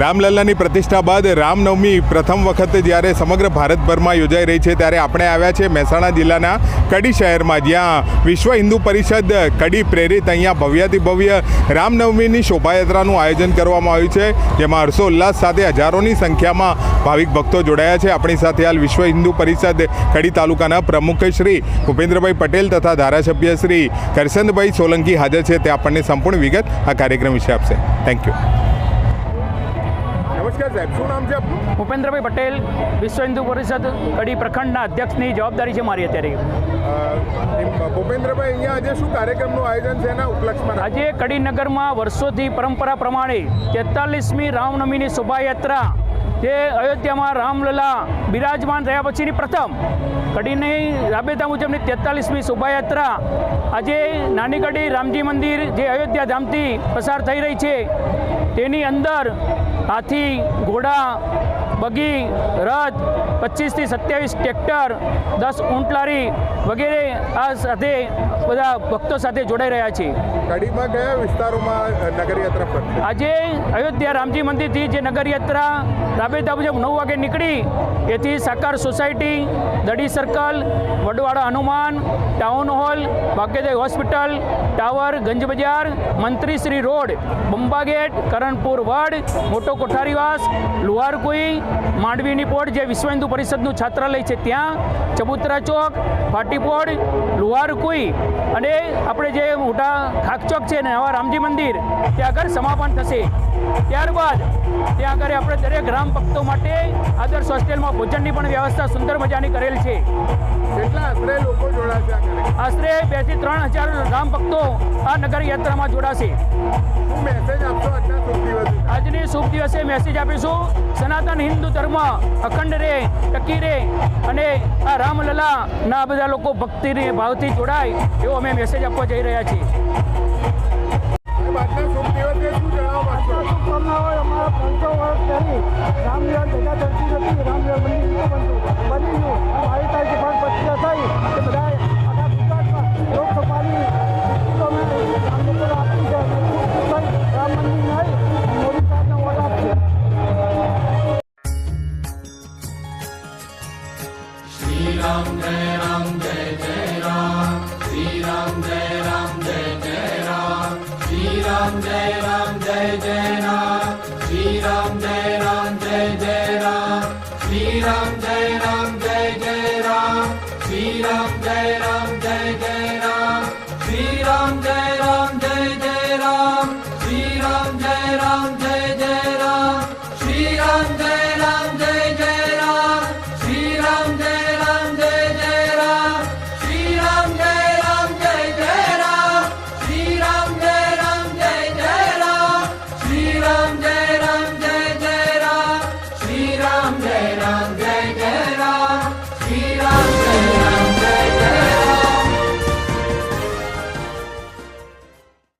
રામલલ્લાની પ્રતિષ્ઠા બાદ રામનવમી પ્રથમ વખત જ્યારે સમગ્ર ભારતભરમાં યોજાઈ રહી છે, ત્યારે આપણે આવ્યા છે મહેસાણા જિલ્લાના કડી શહેરમાં, જ્યાં વિશ્વ હિન્દુ પરિષદ કડી પ્રેરિત અહીંયા ભવ્યાતિ ભવ્ય રામનવમીની શોભાયાત્રાનું આયોજન કરવામાં આવ્યું છે, જેમાં હર્ષોલ્લાસ સાથે હજારોની સંખ્યામાં ભાવિક ભક્તો જોડાયા છે. આપણી સાથે હાલ વિશ્વ હિન્દુ પરિષદ કડી તાલુકાના પ્રમુખ શ્રી ભૂપેન્દ્રભાઈ પટેલ તથા ધારાસભ્ય શ્રી કરસનભાઈ સોલંકી હાજર છે. તે આપણને સંપૂર્ણ વિગત આ કાર્યક્રમ વિશે આપશે. થેન્ક યુ નમસ્કાર સાહેબ શું નામ છે આપનું? ભૂપેન્દ્રભાઈ પટેલ વિશ્વ હિન્દુ પરિષદ કડી પ્રખંડના અધ્યક્ષની જવાબદારી છે મારી અત્યારે. ભૂપેન્દ્રભાઈ અહીંયા આજે શું કાર્યક્રમનું આયોજન છે એના ઉપલક્ષમાં? આજે કડીનગરમાં વર્ષોથી પરંપરા પ્રમાણે તેતાલીસમી રામનવમીની શોભાયાત્રા જે અયોધ્યામાં રામલલા બિરાજમાન થયા પછીની પ્રથમ કડીની રાબેતા મુજબની તેતાલીસમી શોભાયાત્રા. આજે નાની કડી રામજી મંદિર જે અયોધ્યા ધામથી પસાર થઈ રહી છે, તેની અંદર હાથી, ઘોડા બગી રથ પચીસથી સત્યાવીસ ટ્રેક્ટર દસ ઊંટલારી વગેરે આ સાથે બધા ભક્તો સાથે જોડાઈ રહ્યા છે. કડીમાં કયા વિસ્તારોમાં નગરયાત્રા ફરશે આજે અયોધ્યા રામજી મંદિરથી જે નગરયાત્રા રાબેતા મુજબ નવ વાગે નીકળી એથી Sakar society દડી circle Vadvada Hanuman town hall Bhagyoday hospital tower Ganj Bazar મંત્રીશ્રી રોડ બંબાગેટ કરણપુર વડ મોટો કોઠારીવાસ લુહારકુઈ માંડવીની પોળ જે વિશ્વ હિન્દુ પરિષદનું છાત્રાલય છે ત્યાં ચબુતરા ચોક ફાટીપોળ લુહારકુઈ અને આપણે જે મોટા ખાકચોક છે નવા રામજી મંદિર ત્યાં આગળ સમાપન થશે. ત્યારબાદ ત્યાં આગળ આપણે દરેક ગ્રામ ભક્તો માટે આદર્શ હોસ્ટેલમાં ભોજનની પણ વ્યવસ્થા સુંદર મજાની કરેલ છે. આશરે બેથી ત્રણ હજાર ગ્રામ ભક્તો આ નગર યાત્રામાં જોડાશે. દિવસે મેસેજ આપીશું. સનાતન હિન્દુ ધર્મ, અખંડ રે, ટકી રે અને આ રામલલાના બધા લોકો ભક્તિની ભાવથી જોડાય એવો અમે મેસેજ આપવા જઈ રહ્યા છીએ. Ram Jai Ram